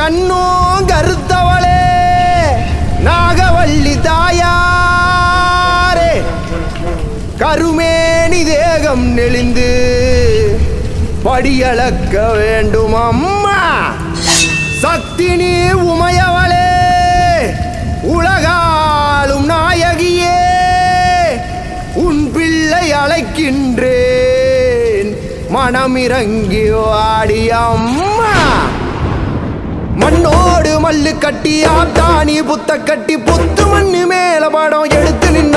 கண்ணோ கருத்தவளே நாகவள்ளி தாயாரே கருமேனி தேகம் நெளிந்து படியளக்க வேண்டும் அம்மா சக்தி நீ உமையவளே உலகாலும் நாயகியே உன் பிள்ளை அழைக்கின்றேன் மனமிறங்கி வாடி அம்மா மண்ணோடு மல்லு கட்டி ஆத்தானி புத்த கட்டி புத்து மண்ணு மேல படம் எடுத்து நின்று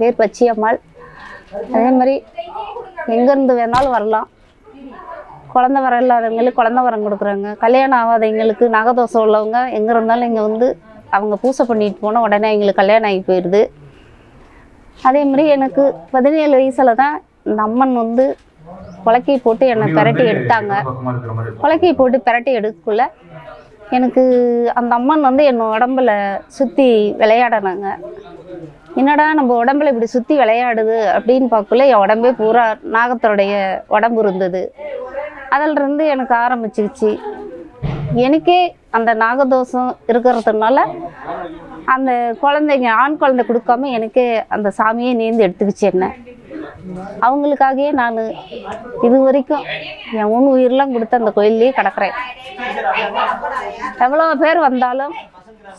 பேர் பச்சியம்மாள். அதே மாதிரி எங்கேருந்து வேணாலும் வரலாம். குழந்த வரம் இல்லாதவங்களுக்கு குழந்த வரம் கொடுக்குறாங்க. கல்யாணம் ஆகாதவங்களுக்கு நகதோஷம் உள்ளவங்க எங்கே இருந்தாலும் இங்கே வந்து அவங்க பூசை பண்ணிட்டு போனால் உடனே எங்களுக்கு கல்யாணம் ஆகி போயிடுது அதே மாதிரி எனக்கு பதினேழு வயசில் தான் இந்த அம்மன் வந்து குலக்கை போட்டு என்னை பிரட்டி எடுத்தாங்க. குலக்கை போட்டு பிரட்டி எடுக்கக்குள்ள எனக்கு அந்த அம்மன் வந்து என் உடம்புல சுற்றி விளையாடினாங்க. என்னடா நம்ம உடம்புல இப்படி சுற்றி விளையாடுது அப்படின்னு பார்க்கல என் உடம்பே பூரா நாகத்தோடைய உடம்பு இருந்தது. அதில் இருந்து எனக்கு ஆரம்பிச்சிருச்சு. எனக்கே அந்த நாகதோஷம் இருக்கிறதுனால அந்த குழந்தைங்க ஆண் குழந்தை கொடுக்காம எனக்கே அந்த சாமியே நேர்ந்து எடுத்துக்கிச்சு என்ன. அவங்களுக்காகவே நான் இது வரைக்கும் என் உன் உயிரெலாம் கொடுத்து அந்த கோயில்லையே கிடக்கிறேன். எவ்வளோ பேர் வந்தாலும்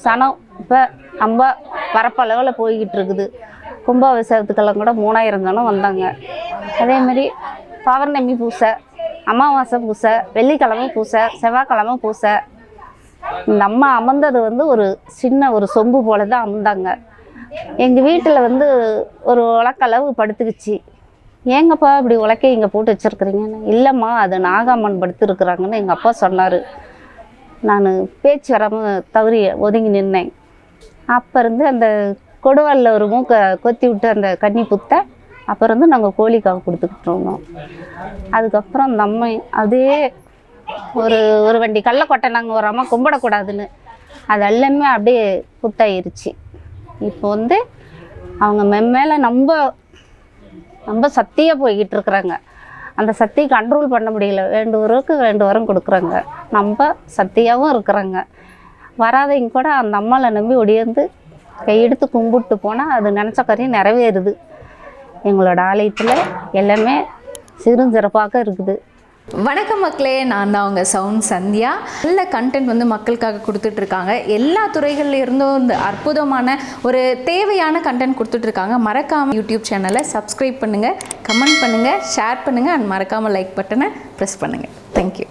சனம் இப்போ நம்ம வரப்பளவில் போய்கிட்டு இருக்குது கும்பாபிஷேகத்துக்கெல்லாம் கூட மூணாயிரம் ஜனம் வந்தாங்க. அதேமாரி பௌர்ணமி பூசை அமாவாசை பூசை வெள்ளிக்கிழமை பூசை செவ்வாய்க்கிழமை பூசை. நம்ம அமர்ந்தது வந்து ஒரு சின்ன ஒரு சொம்பு போல தான் அமர்ந்தாங்க. எங்கள் வீட்டில் வந்து ஒரு உலக்களவு படுத்துக்குச்சு. ஏங்கப்பா இப்படி உலக்கைய இங்கே போட்டு வச்சுருக்குறீங்கன்னு? இல்லைம்மா அது நாகாமன் படுத்துருக்குறாங்கன்னு எங்கள் அப்பா சொன்னார். நான் பேச்சு வராமல் தவறி ஒதுங்கி நின்னேன். அப்போ இருந்து அந்த கொடுவாலில் ஒரு மூக்கை கொத்தி விட்டு அந்த கன்னி புத்தை அப்போ இருந்து நாங்கள் கோழிக்காக கொடுத்துக்கிட்டு இருந்தோம். அதுக்கப்புறம் அந்த அம்மை அதே ஒரு ஒரு வண்டி கள்ளக்கொட்டை நாங்கள் ஒரு அம்மா கும்பிடக்கூடாதுன்னு. அது எல்லாமே அப்படியே புத்தாயிருச்சு. இப்போ வந்து அவங்க மெம்மேல நம்ம ரொம்ப சத்தியாக போய்கிட்டு இருக்கிறாங்க. அந்த சக்தியை கண்ட்ரோல் பண்ண முடியல. வேண்டுவருக்கு வேண்டு வரம் கொடுக்குறாங்க. நம்ம சக்தியாகவும் இருக்கிறாங்க. வராதவங்க கூட அந்த அம்மாவை நம்பி ஒடியேந்து கையெடுத்து கும்பிட்டு போனால் அது நினச்ச காரியம் நிறைவேறுது. எங்களோட ஆலயத்தில் எல்லாமே சிறுஞ்சிறப்பாக இருக்குது. வணக்கம் மக்களே நான் தான் உங்கள் சவுண்ட் சந்தியா. நல்ல கண்டென்ட் வந்து மக்களுக்காக கொடுத்துட்ருக்காங்க. எல்லா துறைகள்ல இருந்தும் இந்த அற்புதமான ஒரு தேவையான கண்டென்ட் கொடுத்துட்ருக்காங்க. மறக்காமல் யூடியூப் சேனலை சப்ஸ்கிரைப் பண்ணுங்கள் கமெண்ட் பண்ணுங்கள் ஷேர் பண்ணுங்கள் அண்ட் மறக்காமல் லைக் பட்டனை ப்ரெஸ் பண்ணுங்கள் தேங்க்யூ